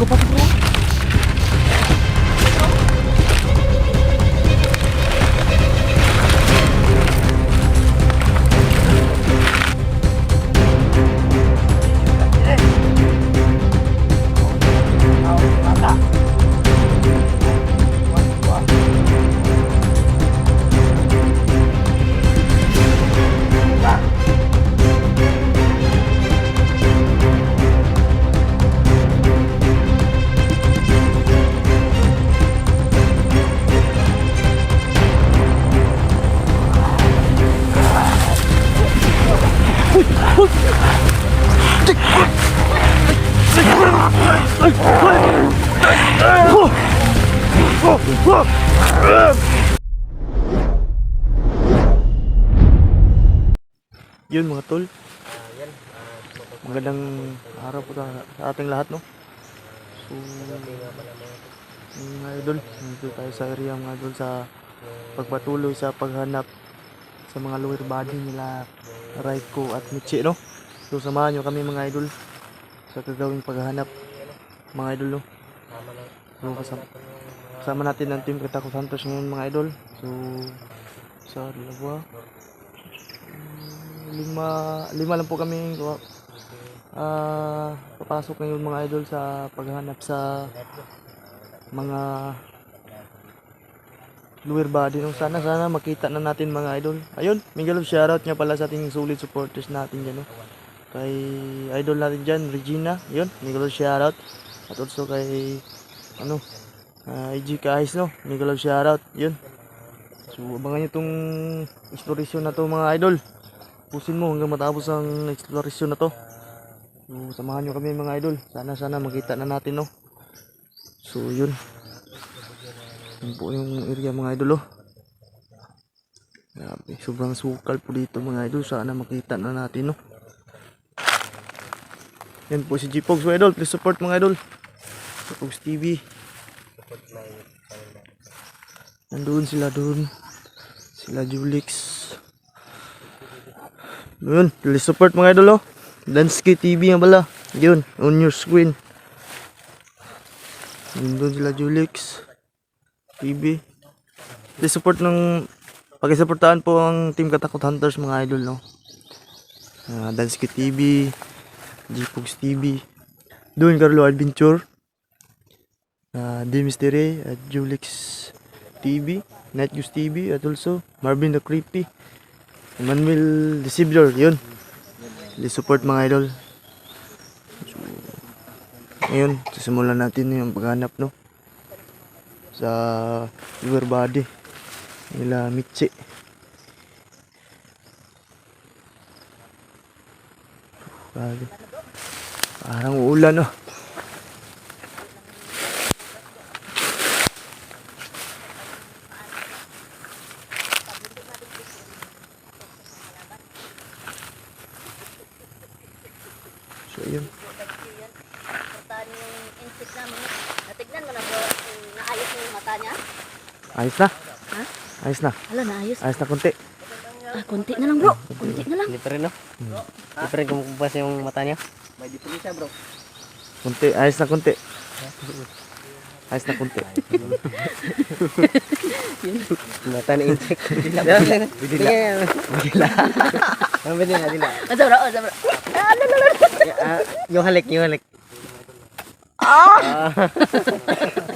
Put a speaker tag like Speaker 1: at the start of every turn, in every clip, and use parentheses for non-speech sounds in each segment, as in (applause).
Speaker 1: ko pa bro. Tol. Magandang araw po sa ating lahat no. So, mga idol, nandito tayo sa area mga idol sa pagpatuloy sa paghanap sa mga lower body nila Raiko at Michi no. So samahan nyo kami mga idol sa gagawing paghahanap mga idol no. So kasama, kasama natin ang team Katakot Hunters ngayon mga idol. So sa mm, lima lima lang po kami ah papasok ngayon mga idol sa paghahanap sa mga lower body. No sana sana makita na natin mga idol. Ayun Miguel shoutout nga pala sa ating solid supporters natin dyan no? Kay idol natin dyan Regina. Yun Miguel shoutout. At also kay ano uh, IG Kahis no? Miguel shoutout. Yun. So abangan nyo tong exploration na to mga idol pusin mo hanggang matapos ang exploration na to so samahan nyo kami mga idol sana sana makita na natin no so yun yun po yung area mga idol oh. Grabe, sobrang sukal po dito mga idol. Sana makita na natin no. Yan po si G-Pogs mga idol. Please support mga idol. G-Pogs TV. Nandun sila doon. Sila Julix. Yun, please support mga idol oh. Dansky TV nga pala. Yun, on your screen. Nandun sila Julix. TV. Please support ng pag-supportahan po ang Team Katakot Hunters mga idol no. Uh, Dansky TV, Gpogs TV, Doon Carlo Adventure, uh, D Mystery at Julix TV, News TV at also Marvin the Creepy, Emmanuel Decibler, yun. Please support mga idol. So, ngayon, sisimulan natin yung paghanap no sa lower body nila Michi. Grabe. Parang uulan oh. So yun.
Speaker 2: Puntahan yung insect namin. Natignan mo na bro, kung naayos mo yung mata niya.
Speaker 1: Ayos na.
Speaker 2: Ha?
Speaker 1: Ayos na.
Speaker 2: Hala, naayos.
Speaker 1: Ayos na konti.
Speaker 2: Ah, konti na lang bro. Konti na lang.
Speaker 3: Hindi pa rin, no? Hindi pa rin kumukupas yung mata niya. May diferensya, bro.
Speaker 1: Konti. Ayos na konti. Ayos na konti. (laughs)
Speaker 3: Mata ni insect. Bidila. Bidila. Bidila. Ang bidila, bidila.
Speaker 2: Ah. Ah, lala, lala.
Speaker 3: Ah, Yung halik, yung halik. (laughs)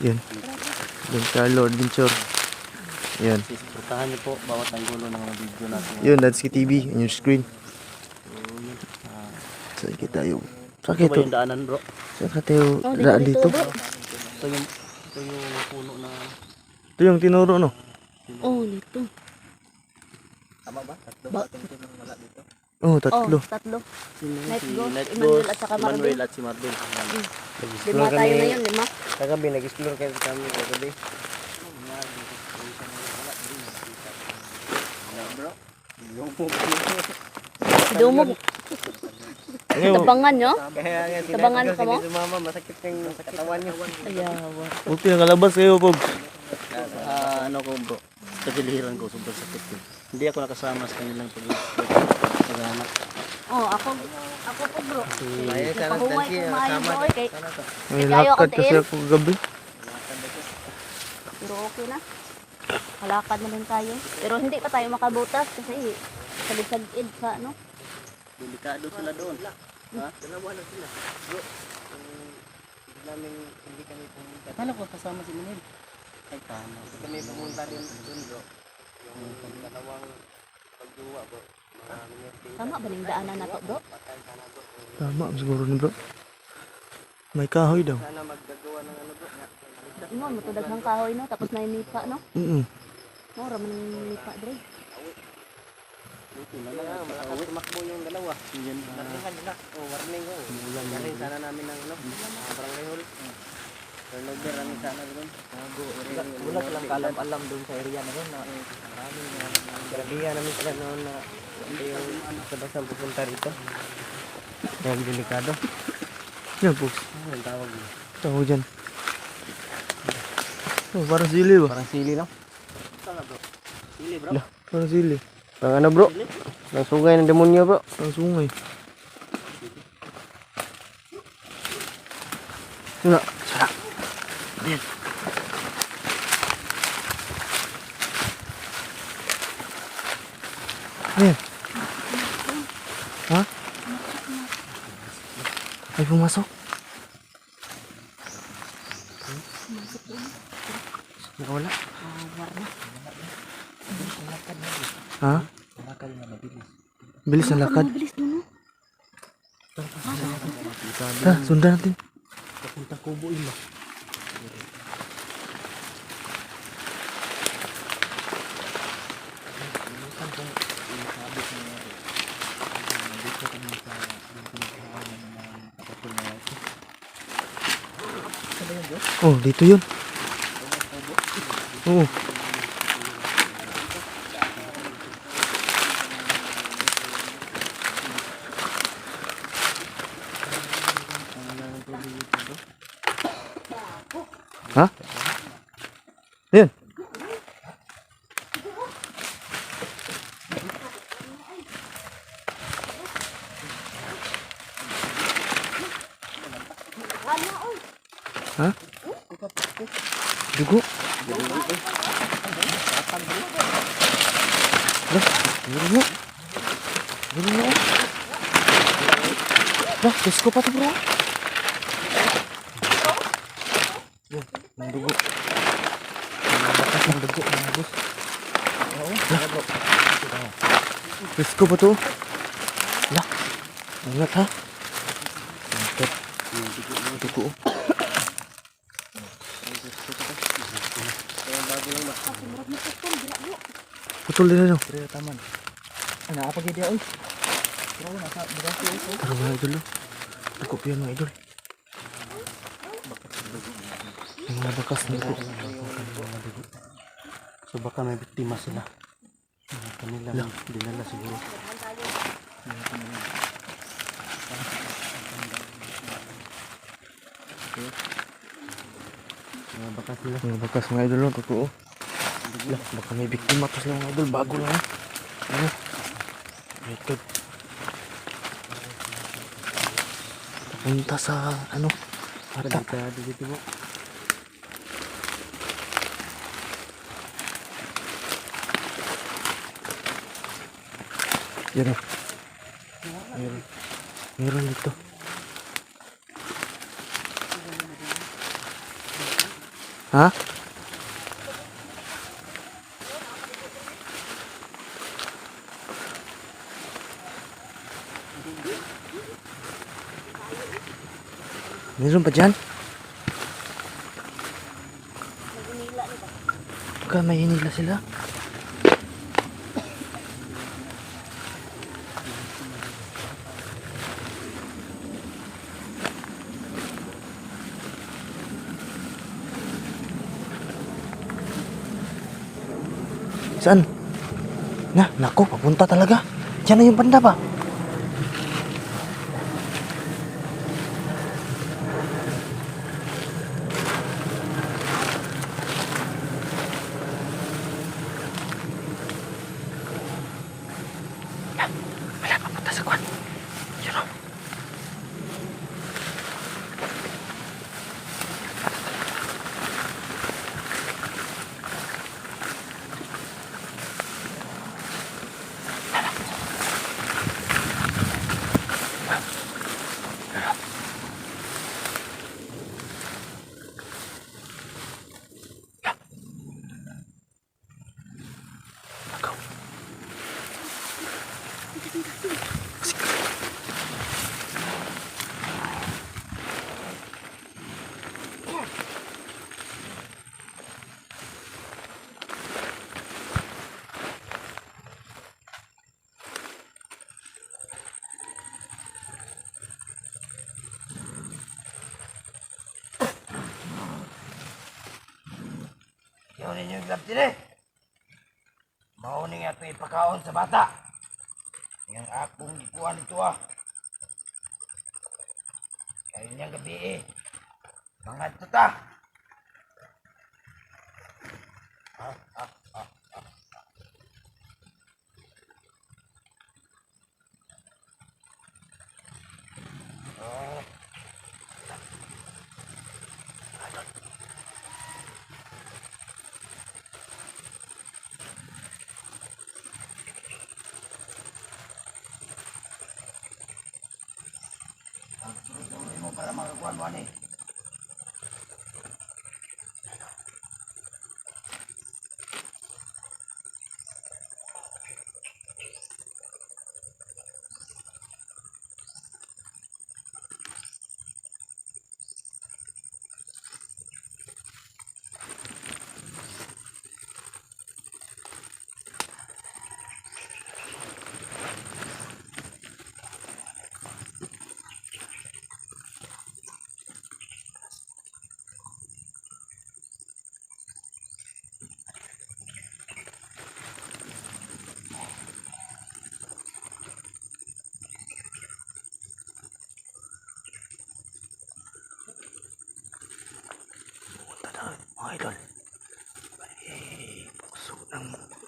Speaker 1: Yun. Yun Carlo Adventure. Yun.
Speaker 3: Supportahan niyo po bawat anggulo ng mga video natin.
Speaker 1: Yun, that's TV on your screen. Saan kita tayo? Saan
Speaker 3: Ito ba
Speaker 1: kita?
Speaker 3: yung daanan, bro?
Speaker 1: Saan ka tayo?
Speaker 2: Dito,
Speaker 1: Daan
Speaker 2: dito.
Speaker 3: Ito yung, ito yung puno na...
Speaker 1: Ito yung tinuro, no?
Speaker 2: Oh, dito.
Speaker 3: Tama ba? Tatlo
Speaker 2: Ba-
Speaker 3: wala dito.
Speaker 1: Oh, tatlo.
Speaker 2: Oh, tatlo.
Speaker 3: Yun?
Speaker 2: Night
Speaker 3: Si
Speaker 2: Ghost,
Speaker 3: Night
Speaker 2: Emmanuel at saka Marvin.
Speaker 3: Emmanuel at si Marvin.
Speaker 2: Lima tayo na yun, lima.
Speaker 3: Kagabi, nag-explore kayo kami kagabi.
Speaker 2: Dumog. Tabangan nyo?
Speaker 3: Si
Speaker 2: Tabangan ka mo?
Speaker 3: Sumama, masakit yung katawan niya.
Speaker 2: Ayawa.
Speaker 1: buti nakalabas kayo, Pogs.
Speaker 3: Ah, ano ko bro, kagiliran ko, sobrang sakit ko. Hindi ako nakasama sa kanilang pag Salamat.
Speaker 2: Oh, ako, ako po bro.
Speaker 3: Maya, sana sama.
Speaker 2: bro. eh, Kay,
Speaker 1: May lakad kasi ako gabi.
Speaker 2: pero okay na. Malakad na din tayo. Pero hindi pa tayo makabutas kasi salig-sagid sa ano.
Speaker 3: Delikado sila doon. Ha? Dalawa na sila. Bro, namin, hindi kami pumunta. Kala ko kasama si Manil. Ay, tama. Kami pumunta rin doon, bro. Yung dalawang pagduwa, bro.
Speaker 2: Tama ba ning daanan na to bro?
Speaker 1: Tama siguro ni bro. May kahoy daw.
Speaker 3: Sana maggagawa ng ano, bro.
Speaker 2: Ingon, matudag ng kahoy no, tapos na yung nipa no.
Speaker 1: Mm
Speaker 2: Mura man yung nipa dre.
Speaker 3: Na malakas tumakbo yung dalawa. Warningan nila. Oh, warning ko. Galing sana namin ng ano, barangay hall. Turnover namin sana doon. Wala, wala silang kalam-alam doon sa area na doon. Na, maraming Grabihan namin sila noon na ito yung sabasang pupunta rito. Kaya delikado.
Speaker 1: Yan po.
Speaker 3: Ano yung tawag mo?
Speaker 1: Tawag dyan. Oh, parang sili ba?
Speaker 3: Parang sili lang. Saan bro? Sili bro?
Speaker 1: Parang sili.
Speaker 3: Parang ano bro? Parang sungay ng demonyo bro.
Speaker 1: Parang sungay.
Speaker 3: Suna.
Speaker 1: Ayan. Ha? Ay, pumasok. Nakawala? Ha? Bilis ang lakad.
Speaker 2: Bilis mo no.
Speaker 1: Ha, sundan natin.
Speaker 3: Papunta kubo ilo.
Speaker 1: Oh, dito yun. Oo. Ha? Yan. Ha? Dugo. Lah, meron mo. Meron mo. Lah, disco pa to bro. Yan, may dugo. May bakas ng dugo, mga boss. Lah, disco pa to. Lah, ingat ha. Ingat. Dugo. Putol din ano.
Speaker 3: Pero taman. Ano apa gid oy? Pero nasa bigasi oy.
Speaker 1: Tara mga idol. Dugo pa yan mga idol. Yung mga bakas dugo.
Speaker 3: So baka may biktima sila. Kanila dinala siguro. Mga baka sila.
Speaker 1: Mga bakas mga idol no, totoo. Baka may biktima pa sila mga idol. Bago lang eh. Ano? My God. Papunta sa ano? Ata.
Speaker 3: Delikado dito mo.
Speaker 1: Yan. Meron. Meron dito. Ha? Meron pa dyan? Baka may hinila sila. Saan? Na, nako, papunta talaga. Diyan na yung banda ba? Wala pa
Speaker 4: din eh. Mauning ako ipakaon sa bata. Yang akong ikuan ito ah. Kaya niyang gabi eh. Mga tuta. Mo para
Speaker 1: idol. Eh, puso ng...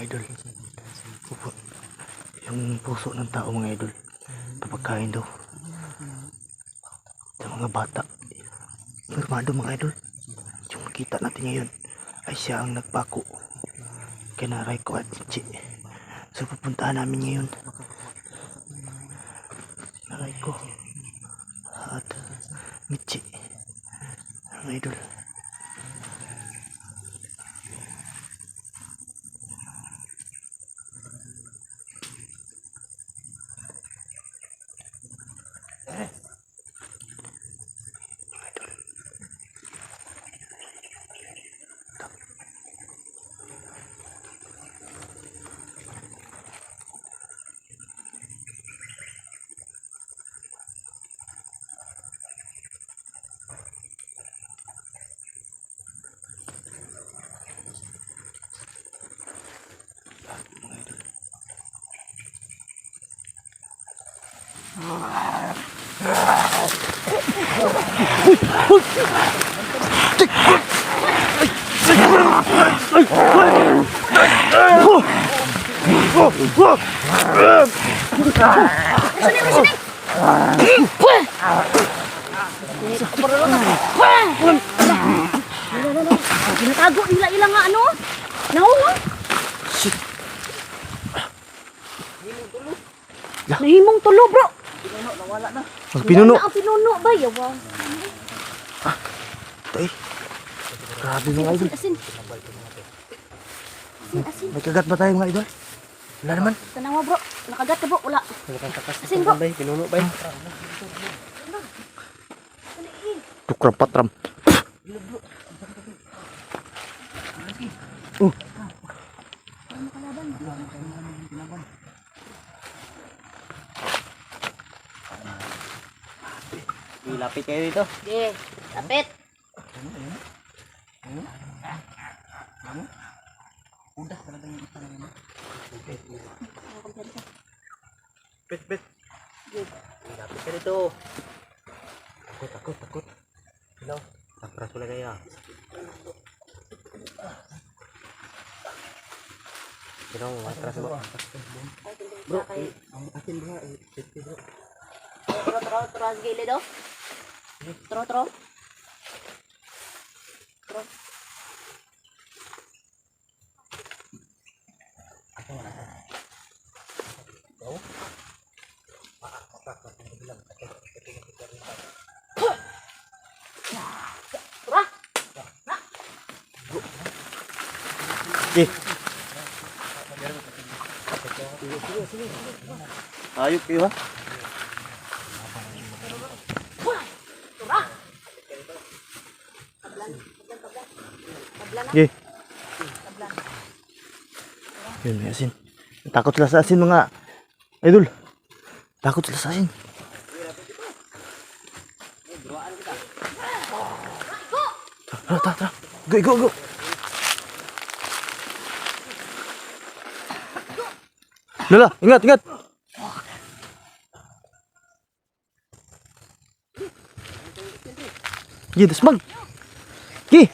Speaker 1: Idol. Yung puso ng tao mga idol. Papagkain daw. Sa mga bata. Normado mga idol. Yung makita natin ngayon ay siya ang nagpako. Kinaray ko at Chichi. So pupuntahan namin ngayon. Naray ko. At Michi. Mga idol.
Speaker 2: Ginatago nila ilang nga ano? Nahulog. Nahimong tulo bro.
Speaker 1: Ang pinuno.
Speaker 2: Wala ang pinuno ba? Yawa.
Speaker 1: Tay. Grabe mga idol.
Speaker 2: Asin, asin. Asin.
Speaker 1: May kagat ba tayo mga idol? Wala naman.
Speaker 2: Tanawa bro. Nakagat ka bro. Wala.
Speaker 3: Wala kang takas.
Speaker 2: Asin bro.
Speaker 3: Bay, pinuno bay.
Speaker 1: Tukram patram.
Speaker 3: Ilapit kayo dito.
Speaker 2: Okay. Lapit.
Speaker 1: Bet, bet.
Speaker 3: Ilapit ka dito. Takot, takot, takot. Hello. Tapras pala kaya. Pero matras mo.
Speaker 2: Bro. Okay.
Speaker 3: Atin ba? Safety bro.
Speaker 2: Tro, tro, tro. Sa gilid oh. Tro, tro. Tro. Tara.
Speaker 1: Eh.
Speaker 5: Ayop kayo ha.
Speaker 1: Okay. Yun, may asin. Takot sila sa asin mga idol. Takot sila sa asin. Tara, tara, tara. Go, go, go. Lala, ingat, ingat. Gi, dasmag. Gi.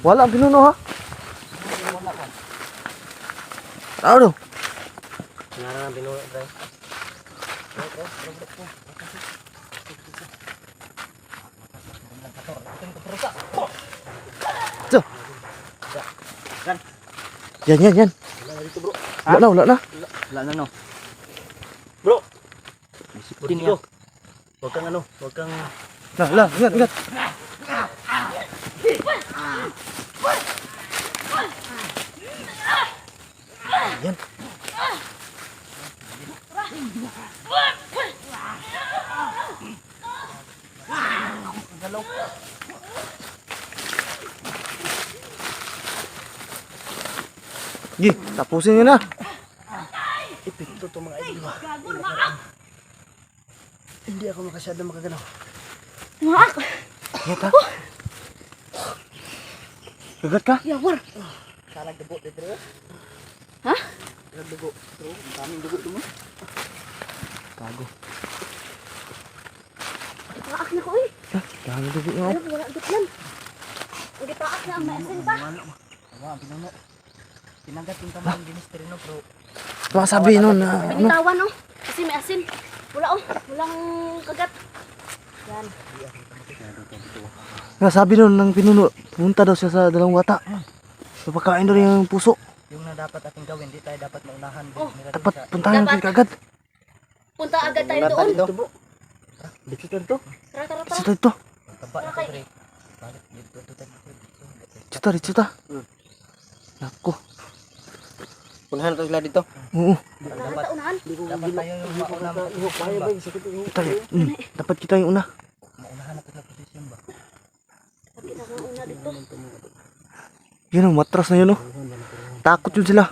Speaker 1: Wala ang pinuno ha. Ano?
Speaker 5: Nara ng pinuno tayo.
Speaker 1: So. Yan, yan, yan. Wala na, wala na.
Speaker 5: Wala na no. Bro. May siputin niya. Huwag kang ano, huwag kang
Speaker 1: Na, la, ingat, ingat. Yan. Gi, tapusin nyo na.
Speaker 5: epekto to mga idol. Hindi ako makasyado makagalaw.
Speaker 2: Mak!
Speaker 1: Ingat ha. Gagat ka?
Speaker 2: Yawar!
Speaker 5: Salag dugo dito rin.
Speaker 2: Ha?
Speaker 5: Salag dugo. Bro, ang daming dugo dito mo.
Speaker 1: Tago.
Speaker 2: Ipaak na ko eh.
Speaker 1: Ha, dami dugo nga.
Speaker 2: Pero wala gitlan. Ang gipaak na ang maasin pa.
Speaker 5: Wala, ang pinuno. Tinagat yung tamang ministry no bro.
Speaker 1: Mga sabi nun na ano.
Speaker 2: Binitawan oh. Kasi may asin. Wala oh. Walang kagat. Yan.
Speaker 1: Nga sabi nun ng pinuno, pumunta daw siya sa dalawang wata. Papakain daw yung puso.
Speaker 5: Yung na dapat ating gawin, di tayo dapat maunahan.
Speaker 2: Oh.
Speaker 1: Dapat puntahan natin kagad.
Speaker 2: Punta agad tayo doon.
Speaker 5: Dito to.
Speaker 2: Tara, tara,
Speaker 1: Dito
Speaker 2: tara.
Speaker 1: dito.
Speaker 5: Taba na to pre. Balik dito to tayo.
Speaker 1: Dito, dito ta. Nako.
Speaker 5: Punahan to sila dito.
Speaker 1: Oo.
Speaker 2: Unahan ta, unahan.
Speaker 5: Dapat tayo yung mauna ba?
Speaker 1: Tayo. Mm, dapat kita yung una.
Speaker 5: Maunahan natin sa posisyon ba?
Speaker 2: Na nga una dito.
Speaker 1: Yun ang matras na yun oh. Takot yun sila.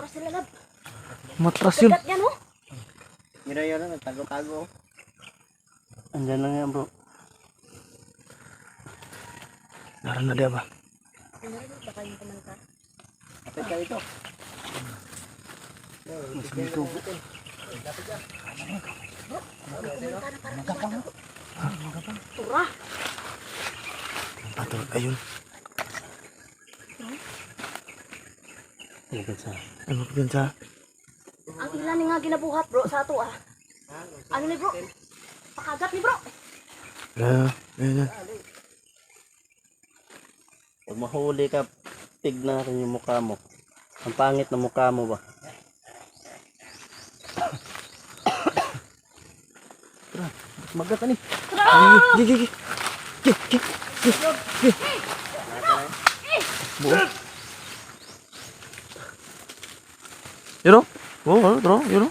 Speaker 1: Matras yun.
Speaker 5: Mira yun, nagtago-tago. Andyan lang yan bro.
Speaker 1: Naran na diya ba?
Speaker 2: Ano baka yung kumanta.
Speaker 5: Kapit ka dito.
Speaker 2: Tura.
Speaker 1: Ato, ayun. Ano pa yun sa?
Speaker 2: Ang ilan nga ginabuhat bro sa ato ah. Ano ni bro? Pakagat ni bro.
Speaker 1: Ah, ayun yan.
Speaker 5: Pag mahuli ka, tignan natin yung mukha mo. Ang pangit na mukha mo ba? Tara, magat ka ni.
Speaker 1: Gi, gi, gi. Gi, gi, gi, gi. Buo. Yun oh. Oo, oh, tro,